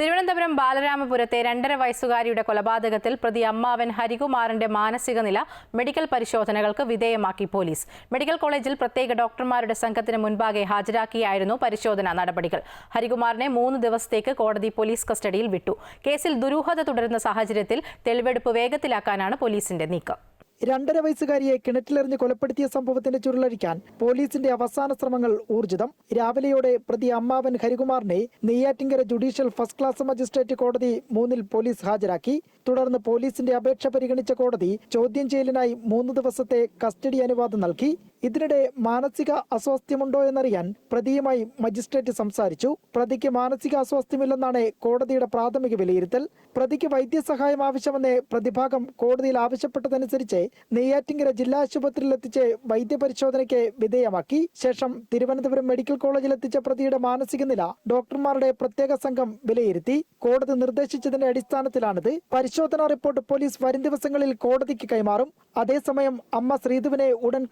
തിരുവനന്തപുരം ബാലരാമപുരത്തെ രണ്ടര വയസ്സുകാരിയുടെ കൊലപാതകത്തിൽ പ്രതി അമ്മാവൻ ഹരികുമാറിന്റെ മാനസിക നില മെഡിക്കൽ പരിശോധനകൾക്ക് വിധേയമാക്കി പോലീസ്. മെഡിക്കൽ കോളേജിൽ പ്രത്യേക ഡോക്ടർമാരുടെ സംഘത്തിന് മുൻപാകെ ഹാജരാക്കിയായിരുന്നു പരിശോധനാ നടപടികൾ. ഹരികുമാറിനെ മൂന്ന് ദിവസത്തേക്ക് കോടതി പോലീസ് കസ്റ്റഡിയിൽ വിട്ടു. കേസിൽ ദുരൂഹത തുടരുന്ന സാഹചര്യത്തിൽ തെളിവെടുപ്പ് വേഗത്തിലാക്കാനാണ് പോലീസിന്റെ നീക്കം. രണ്ടര വയസ്സുകാരിയെ കിണറ്റിലെറിഞ്ഞ് കൊലപ്പെടുത്തിയ സംഭവത്തിന്റെ ചുരുളഴിക്കാൻ പോലീസിന്റെ അവസാന ശ്രമങ്ങൾ ഊർജിതം. രാവിലെയോടെ പ്രതി അമ്മാവൻ ഹരികുമാറിനെ Neyyattinkara judicial first class magistrate കോടതി മൂന്നിൽ പോലീസ് ഹാജരാക്കി. തുടർന്ന് പോലീസിന്റെ അപേക്ഷ പരിഗണിച്ച കോടതി ചോദ്യം ചെയ്യലിനായി മൂന്ന് ദിവസത്തെ കസ്റ്റഡി അനുവാദം നൽകി. ഇതിനിടെ മാനസിക അസ്വാസ്ഥ്യമുണ്ടോ എന്നറിയാൻ പ്രതിയുമായി മജിസ്ട്രേറ്റ് സംസാരിച്ചു. പ്രതിക്ക് മാനസിക അസ്വാസ്ഥ്യമില്ലെന്നാണ് കോടതിയുടെ പ്രാഥമിക വിലയിരുത്തൽ. പ്രതിക്ക് വൈദ്യസഹായം ആവശ്യമെന്ന് പ്രതിഭാഗം കോടതിയിൽ ആവശ്യപ്പെട്ടതനുസരിച്ച് നെയ്യാറ്റിങ്കര ജില്ലാ ആശുപത്രിയിൽ എത്തിച്ച് വൈദ്യപരിശോധനയ്ക്ക് വിധേയമാക്കി. ശേഷം തിരുവനന്തപുരം മെഡിക്കൽ കോളേജിൽ എത്തിച്ച പ്രതിയുടെ മാനസിക നില ഡോക്ടർമാരുടെ പ്രത്യേക സംഘം വിലയിരുത്തി. കോടതി നിർദ്ദേശിച്ചതിന്റെ അടിസ്ഥാനത്തിലാണിത്. പരിശോധനാ റിപ്പോർട്ട് പോലീസ് വരും ദിവസങ്ങളിൽ കോടതിക്ക് കൈമാറും. അതേസമയം അമ്മ ശ്രീധുവിനെ ഉടൻ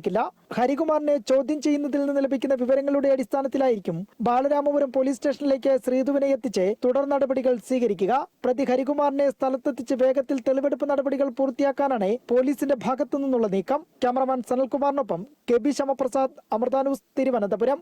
കസ്റ്റഡിയിലെടുക്കില്ല ഹരികുമാറിനെ ചോദ്യം ചെയ്യുന്നതിൽ നിന്ന് ലഭിക്കുന്ന വിവരങ്ങളുടെ അടിസ്ഥാനത്തിലായിരിക്കും ബാലരാമപുരം പോലീസ് സ്റ്റേഷനിലേക്ക് ശ്രീധുവിനെ എത്തിച്ച് തുടർ നടപടികൾ സ്വീകരിക്കുക. പ്രതി ഹരികുമാറിനെ സ്ഥലത്തെത്തിച്ച് വേഗത്തിൽ തെളിവെടുപ്പ് നടപടികൾ പൂർത്തിയാക്കാനാണ് പോലീസിന്റെ ഭാഗത്തു നിന്നുള്ള നീക്കം. ക്യാമറമാൻ സനൽകുമാറിനൊപ്പം കെ ബി ശ്യാമപ്രസാദ് അമൃതാനൂസ് തിരുവനന്തപുരം.